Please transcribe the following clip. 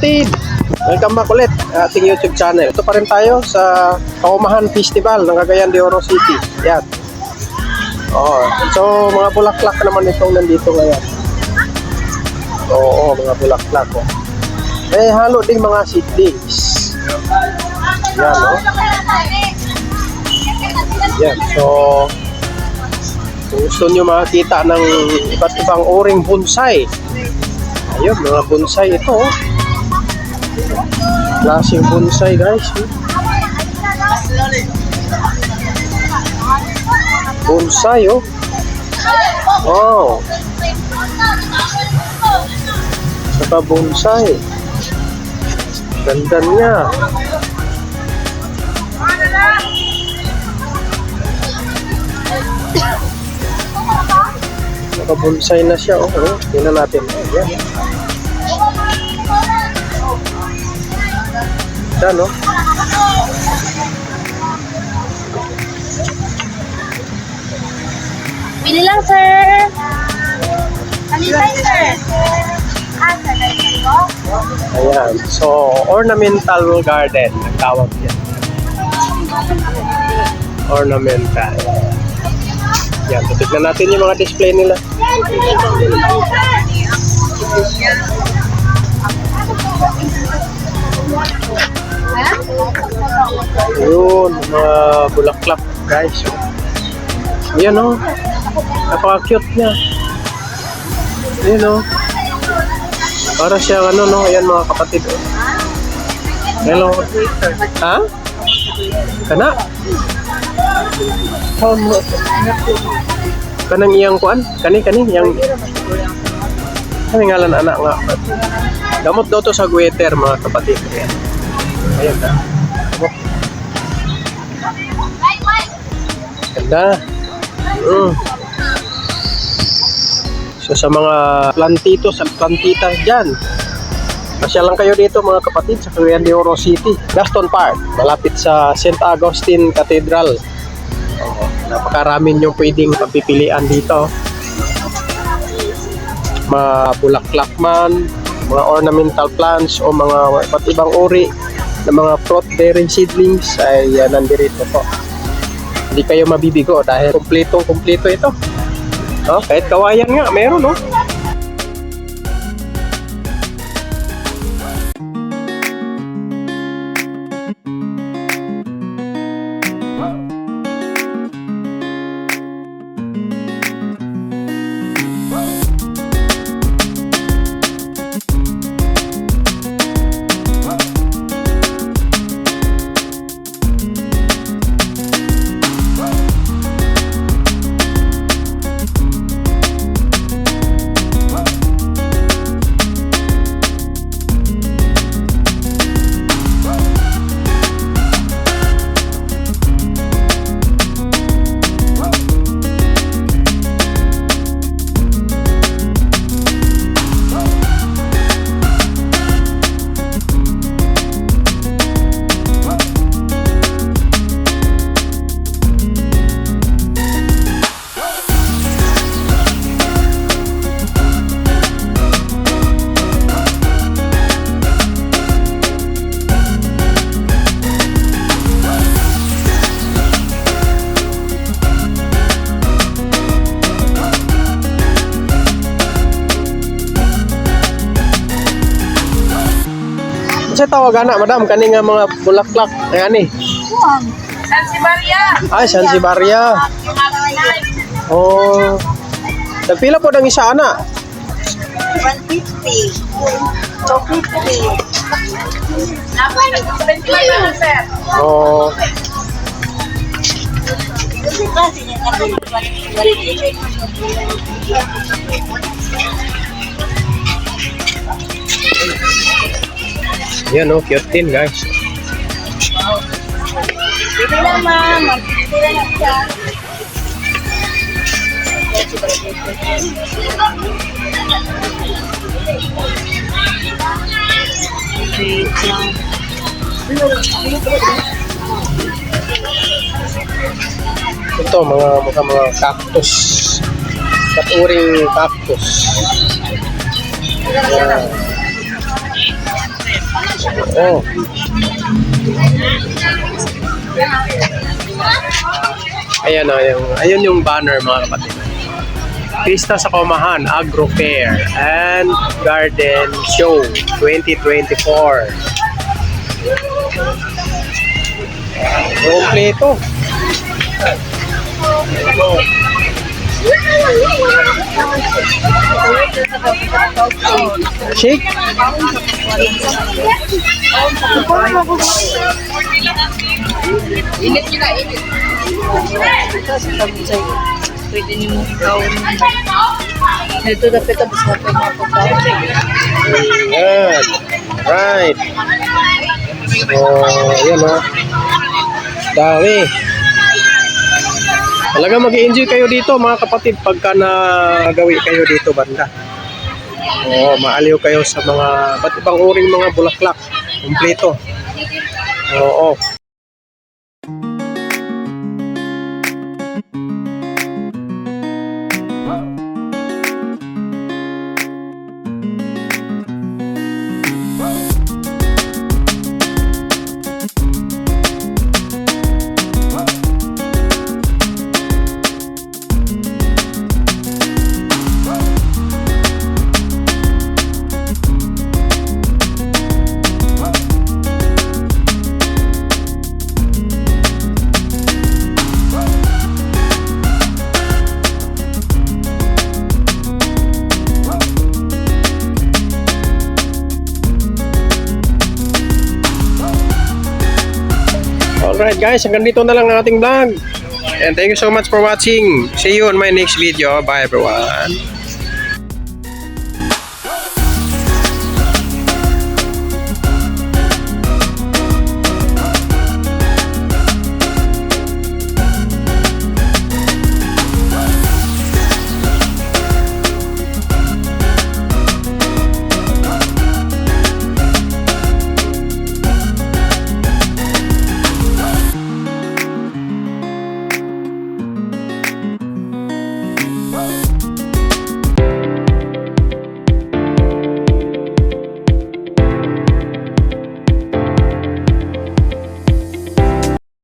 kapatid! Welcome back ulit sa ating YouTube channel. Ito pa rin tayo sa Kaumahan Festival ng Cagayan de Oro City. Yan. Oo. So, mga bulaklak naman itong nandito ngayon. Oo, mga bulaklak. Oh. Eh, halo ding mga seedlings. Yan, oh. Yan. So, kung gusto nyo makakita ng iba't ibang uring bonsai. Ayun, mga bonsai ito. Oh. Klaseng bonsai guys. Bonsai oh. Oh, saka bonsai. Ganda niya. Saka bonsai na siya oh. oh. Tingnan natin. Ayan. Yan oh. Bili lang, sir. Alisay, sir. Ah, ko. Ayan. So, ornamental garden. Ang tawag yan. Ornamental. Yan. So, tignan natin yung mga display nila. Yun. Mga bulaklak guys. Yan o. Napaka-cute niya. Yan o. Para siya ano no, ayan mga kapatid. Oh. Hello. Ha? Kana? Oh, Kanang iyang kuan? Kani kani yang Kani ngalan anak nga. Gamot daw to sa gueter mga kapatid. Ayan. Ayan na. Ganda. Mm. So sa mga plantitos at plantitas dyan, Masya lang kayo dito mga kapatid sa Cagayan de Oro City, Gaston Park, malapit sa St. Augustine Cathedral. Oo, napakarami nyo pwedeng pagpipilian dito. Mga bulaklak man, mga ornamental plants o mga iba't ibang uri ng mga fruit bearing seedlings ay uh, nandirito po. Hindi kayo mabibigo dahil kumpletong kumpleto ito. Oh, kahit kawayan nga, meron no. Sa tawagan na, madam, kani nga mga bulaklak. Ayan eh. San si Maria. Ay, Sansibaria. Oh. Nagpila po ng isa, ana. 150. 250. Napay, nag-25 lang, sir. Oh. Kasi niya Yan oh, cute din guys. Lang, ma'am. Ito, mga mga, mga cactus. Katuring cactus. Yan. Oo. Ayan o, yung, ayun yung banner mga kapatid. Pista sa Komahan, Agro Fair and Garden Show 2024. Kompleto. Shake. Init nyo na, init. Kasi sabi sa'yo, pwede niyo mong ikaw Ito dapat tapos na tayo mga pagkain. Ayan. Right. So, ayan o. Dami. Talaga mag enjoy kayo dito mga kapatid pagka nagawi kayo dito banda. Oo, maaliw kayo sa mga ba't ibang uring mga bulaklak. Kompleto. Oo. Guys, hanggang dito na lang ang ating vlog. And thank you so much for watching. See you on my next video. Bye everyone.